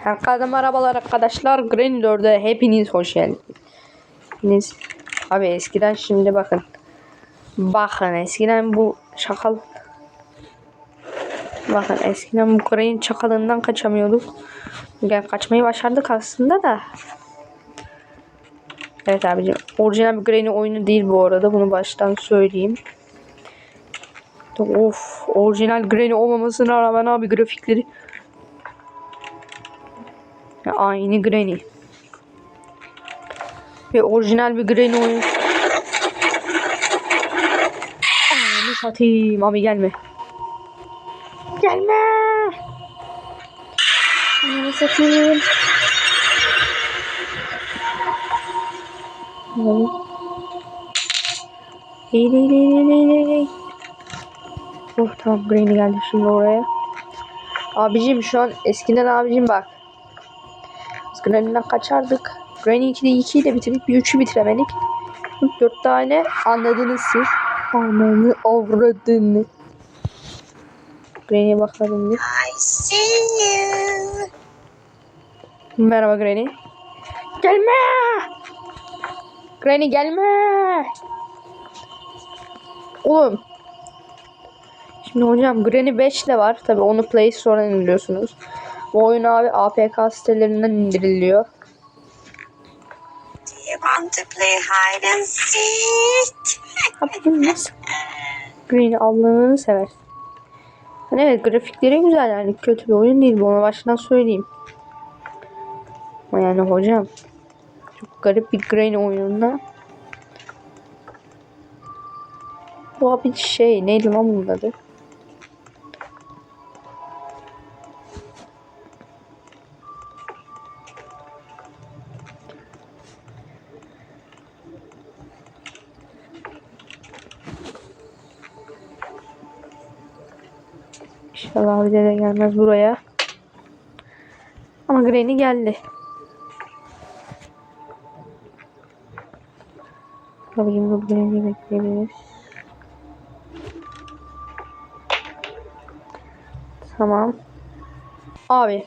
Herkese merhabalar arkadaşlar. Green 4'e hepiniz hoş geldiniz. Abi eskiden şimdi bakın. Bakın eskiden bu şakal Bakın eskiden bu Green çakalından kaçamıyorduk. Yani kaçmayı başardık aslında da. Evet abicim. Orijinal bir Granny oyunu değil bu arada. Bunu baştan söyleyeyim. Of. Orijinal Granny olmamasına rağmen abi grafikleri ya aynı Granny. Ve orijinal bir Granny oyun. Ananı satayım abi gelme. Gelme. Ananı satayım. Hey hey hey hey hey hey. Oh tamam Granny geldi şimdi oraya. Abicim şu an eskiden abicim bak. Granny'den kaçardık. Granny 2'de 2'yi de bitirdik. Bir 3'ü bitiremedik. 4 tane anladınız siz. Ananı avradını. Granny'e bakalım bir. I see you. Merhaba Granny. Gelme! Granny gelme! Oğlum. Şimdi hocam Granny 5 de var. Tabi onu Play Store'dan indiriyorsunuz. Bu oyun abi APK sitelerinden indiriliyor. Do you want to play hide and seek? Abi nasıl? Green Allah'ını sever. Hani evet grafikleri güzel yani kötü bir oyun değil bu ona baştan söyleyeyim. Ama yani hocam çok garip bir Green oyununda. Bu abi şey neydi lan bunun adı? İnşallah bir de gelmez buraya. Ama Granny geldi. Bakayım bu Granny'i bekleyebiliriz. Tamam. Abi.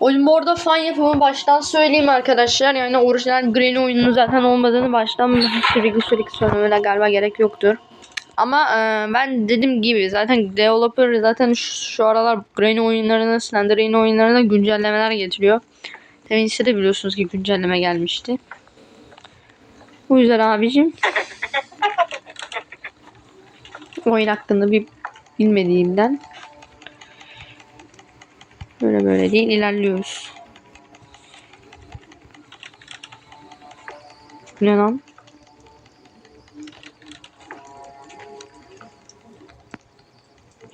Oyun bu arada fan yapımı baştan söyleyeyim arkadaşlar. Yani orijinal Granny oyunun zaten olmadığını baştan sürekli sürekli söylemene galiba gerek yoktur. Ama e, ben dediğim gibi zaten developer zaten şu, şu aralar Granny oyunlarına, Slenderman oyunlarına güncellemeler getiriyor. Tevinç'te de biliyorsunuz ki güncelleme gelmişti. Bu yüzden abicim oyun hakkında bir bilmediğimden böyle böyle değil ilerliyoruz. Ne lan?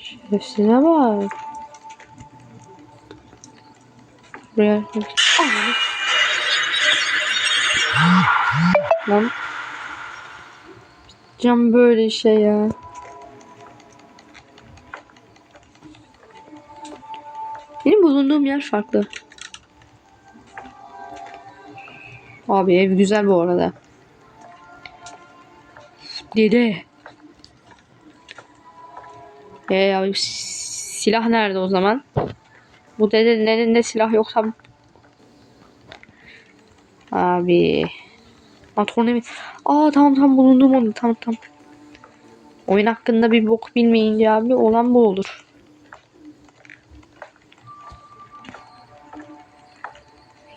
Şerefsize bak. Buraya. Lan. Cam böyle şey ya. Benim bulunduğum yer farklı. Abi ev güzel bu arada. Dede. Ee s- silah nerede o zaman? Bu dedenin elinde silah yoksa Abi. Atone mi? Aa tamam tamam bulundum onu. Tamam tamam. Oyun hakkında bir bok bilmeyince abi olan bu olur.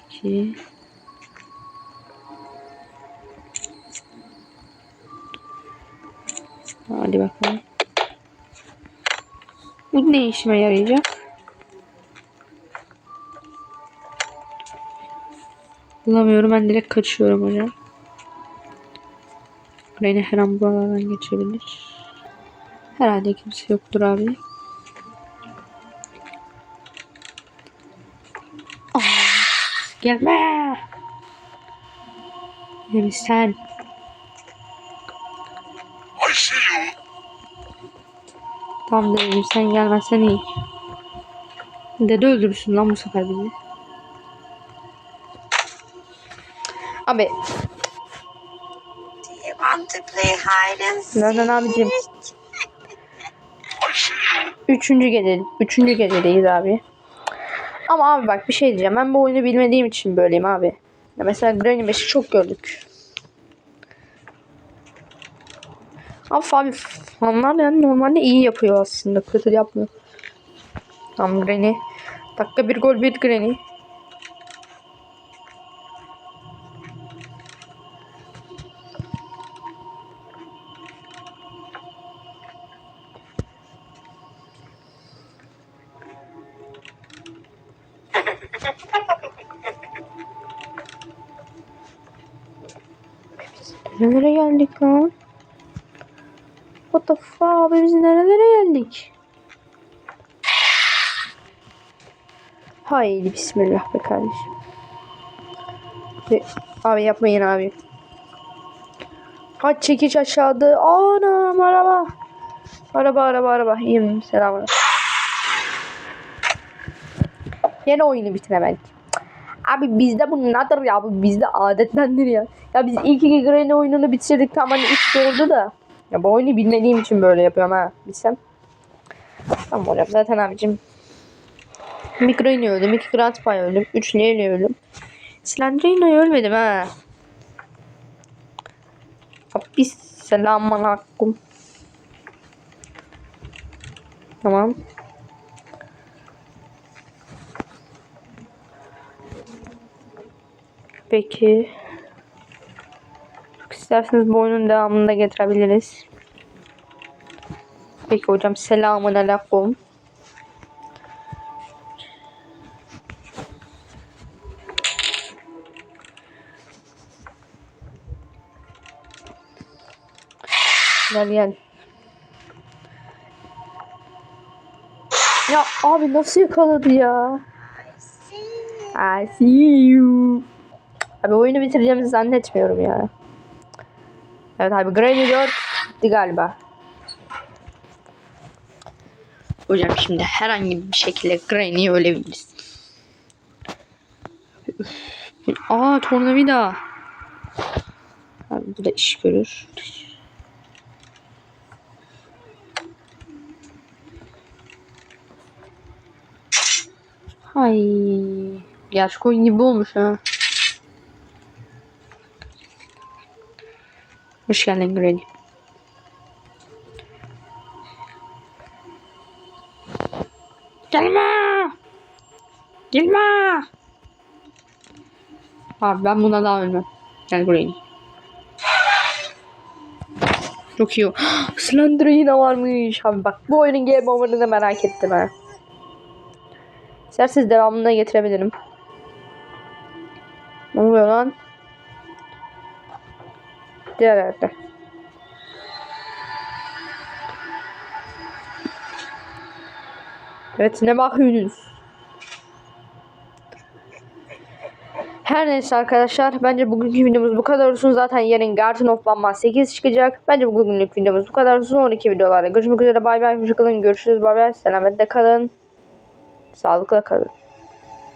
Peki. Hadi bakalım. Bu ne işime yarayacak? Bulamıyorum ben direkt kaçıyorum hocam. Rene her an buralardan geçebilir. Herhalde kimse yoktur abi. Aa, gelme. Yani sen. Tam dedim sen gelmezsen iyi. Dede öldürürsün lan bu sefer bizi. Abi seek? Nereden abicim? Üçüncü gece, üçüncü gecedeyiz abi. Ama abi bak bir şey diyeceğim. Ben bu oyunu bilmediğim için böyleyim abi. Ya mesela Granny 5'i çok gördük. Ama abi fanlar yani normalde iyi yapıyor aslında. Kötü yapmıyor. Tamam Granny. Dakika bir gol bir Granny. Nerelere geldik lan? What the fuck abi biz nerelere geldik? Haydi bismillah be kardeşim. Abi yapmayın abi. Hadi çekiç aşağıda. Anam araba. Araba araba araba. İyiyim selam. Yine oyunu bitiremedik. Abi bizde bu nedir ya? Bu bizde adettendir ya. Ya biz ilk iki Granny oyununu bitirdik tamam hani üç oldu da. Ya bu oyunu bilmediğim için böyle yapıyorum ha. Bilsem. Tamam hocam zaten abicim. Granny öldüm, iki Grandpa öldüm, üç Lele öldüm. Slenderino'yu ölmedim ha. Abi selamun aleyküm. Tamam. Peki. İsterseniz bu oyunun devamını da getirebiliriz. Peki hocam selamun aleyküm. Gel gel. Ya abi nasıl yakaladı ya? I see you. Abi oyunu bitireceğimizi zannetmiyorum ya. Evet abi Granny 4 bitti galiba. Hocam şimdi herhangi bir şekilde Granny'yi ölebiliriz. Aa tornavida. Abi bu da iş görür. Hay. Gerçek oyun gibi olmuş ha. Hoş geldin Granny. Gelme! Gelme! Abi ben buna daha ölmem. Gel Granny. Çok iyi. Slender yine varmış. Abi bak bu oyunun game over'ını da merak ettim ha. İsterseniz devamını da getirebilirim. Ne oluyor lan? Diğer yerde. Evet ne bakıyorsunuz? Her neyse arkadaşlar bence bugünkü videomuz bu kadar olsun. Zaten yarın Garden of Bamba 8 çıkacak. Bence bugünlük videomuz bu kadar olsun. Sonraki videolarda görüşmek üzere. Bay bay. Hoşçakalın. Görüşürüz. Bay bay. Selametle kalın. Sağlıkla kalın.